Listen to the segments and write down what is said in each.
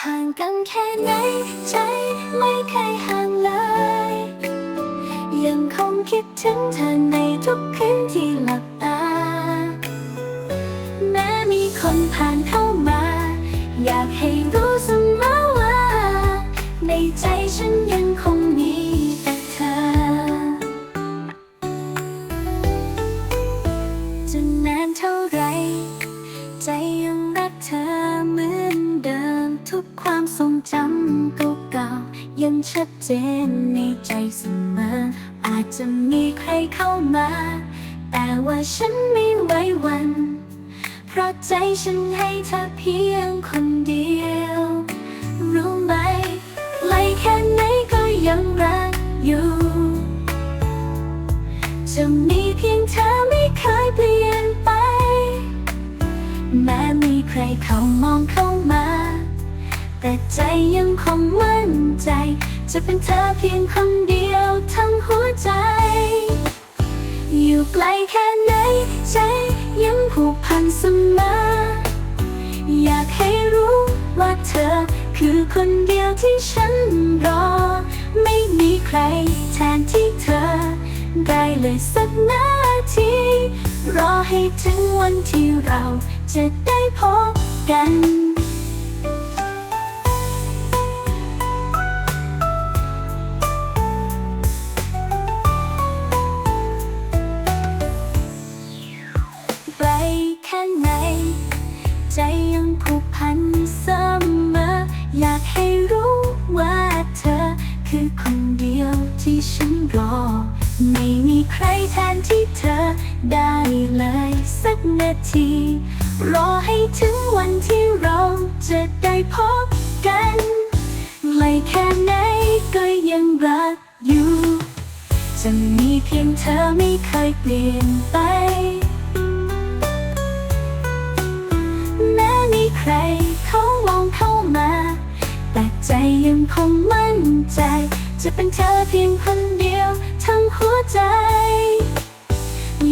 ห่างกันแค่ไหนใจไม่เคยห่างเลย ยังคงคิดถึงเธอในทุกคืนที่หลับตา แม้มีคนผ่านเข้ามา อยากให้รู้เสมอว่า ในใจฉันยังคงมีแต่เธอจะนานเท่าไร ใจยังรักเธอ ทุกความทรงจำเก่าๆยังชัดเจนในใจเสมอ อาจจะมีใครเข้ามา แต่ว่าฉันไม่ไว้วัน เพราะใจฉันให้เธอเพียงคนเดียว รู้ไหมไกลแค่ไหนก็ยังรักอยู่ จะมีเพียงเธอไม่เคยเปลี่ยนไป แม้มีใครเข้ามองเข้ามา แต่ใจยังคงมั่นใจ จะเป็นเธอเพียงคนเดียวทั้งหัวใจ อยู่ไกลแค่ไหนใจยังผูกพันเสมอ อยากให้รู้ว่าเธอคือคนเดียวที่ฉันรอ ไม่มีใครแทนที่เธอ ได้เลยสักนาที รอให้ถึงวันที่เราจะได้พบกัน ใจยังผูกพันเสมอ อยากให้รู้ว่าเธอ คือคนเดียวที่ฉันรอ ไม่มีใครแทนที่เธอได้เลยสักนาที รอให้ถึงวันที่เราจะได้พบกันไม่แค่ไหนก็ยังรักอยู่ จะมีเพียงเธอไม่เคยเปลี่ยนไป คงมั่นใจ จะเป็นเธอเพียงคนเดียวทั้งหัวใจ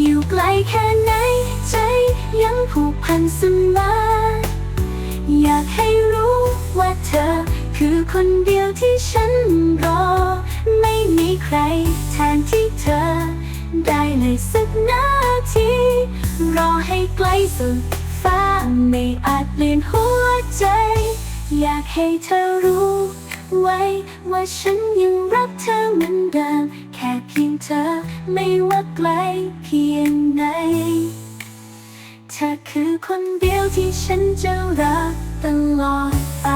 อยู่ไกลแค่ไหนใจยังผูกพันเสมออยากให้รู้ว่าเธอ คือคนเดียวที่ฉันรอ ไม่มีใครแทนที่เธอ ได้เลยสักนาที รอให้ไกลสุดฟ้าไม่อาจเปลี่ยนหัวใจ อยากให้เธอรู้ ไว้ ว่าฉันยังรักเธอเหมือนเดิม แค่เพียงเธอไม่ว่าไกลเพียงไหน เธอคือคนเดียวที่ฉันจะรักตลอดไป